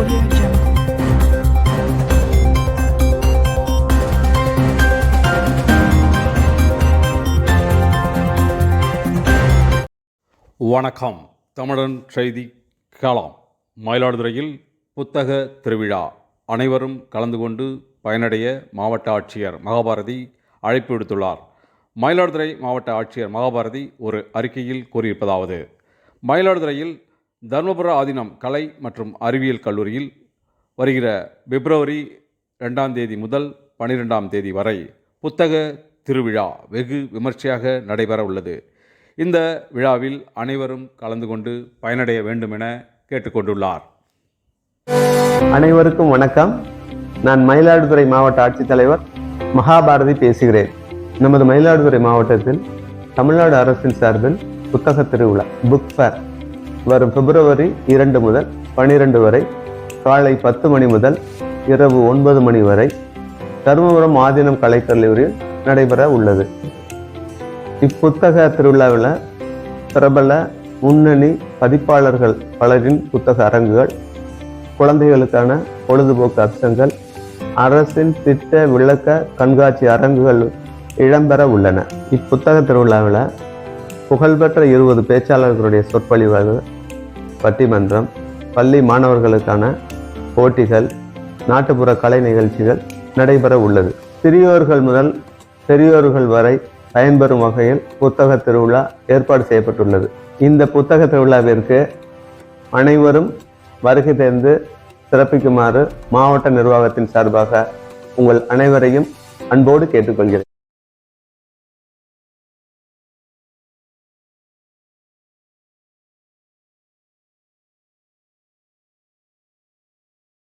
Audio Jungle. வணக்கம். தமிழன் செய்தி களம் மயிலாடுதுறையில் புத்தக திருவிழா. அனைவரும் கலந்து கொண்டு பயனடைய மாவட்ட ஆட்சியர் மகாபாரதி அழைப்பு விடுத்துள்ளார். மயிலாடுதுறை மாவட்ட ஆட்சியர் மகாபாரதி ஒரு அறிக்கையில் கூறியிருப்பதாவது மயிலாடுதுறையில் தர்மபுர ஆதீனம் கலை மற்றும் அறிவியல் கல்லூரியில் வருகிற பிப்ரவரி ரெண்டாம் தேதி முதல் பனிரெண்டாம் தேதி வரை புத்தக திருவிழா வெகு விமர்சையாக நடைபெற உள்ளது. இந்த விழாவில் அனைவரும் கலந்து கொண்டு பயனடைய வேண்டும் என கேட்டுக்கொண்டுள்ளார். அனைவருக்கும் வணக்கம். நான் மயிலாடுதுறை மாவட்ட ஆட்சித்தலைவர் மகாபாரதி பேசுகிறேன். நமது மயிலாடுதுறை மாவட்டத்தில் தமிழ்நாடு அரசின் சார்பில் புத்தக திருவிழா புக் ஃபேர் வரும் பிப்ரவரி இரண்டு முதல் பனிரெண்டு வரை காலை பத்து மணி முதல் இரவு ஒன்பது மணி வரை தருமபுரம் ஆதீனம் கலைக்கல்லூரியில் நடைபெற உள்ளது. இப்புத்தக திருவிழாவில் பிரபல முன்னணி பதிப்பாளர்கள் பலரின் புத்தக அரங்குகள் குழந்தைகளுக்கான பொழுதுபோக்கு அம்சங்கள் அரசின் திட்ட விளக்க கண்காட்சி அரங்குகள் இடம்பெற உள்ளன. இப்புத்தக திருவிழாவில் புகழ்பெற்ற இருபது பேச்சாளர்களுடைய சொற்பொழிவுகள் பட்டிமன்றம் பள்ளி மாணவர்களுக்கான போட்டிகள் நாட்டுப்புற கலை நிகழ்ச்சிகள் நடைபெற உள்ளது. சிறியோர்கள் முதல் பெரியோர்கள் வரை பயன்பெறும் வகையில் புத்தக திருவிழா ஏற்பாடு செய்யப்பட்டுள்ளது. இந்த புத்தக திருவிழாவிற்கு அனைவரும் வருகை தேர்ந்து சிறப்பிக்குமாறு மாவட்ட நிர்வாகத்தின் சார்பாக உங்கள் அனைவரையும் அன்போடு கேட்டுக்கொள்கிறேன்.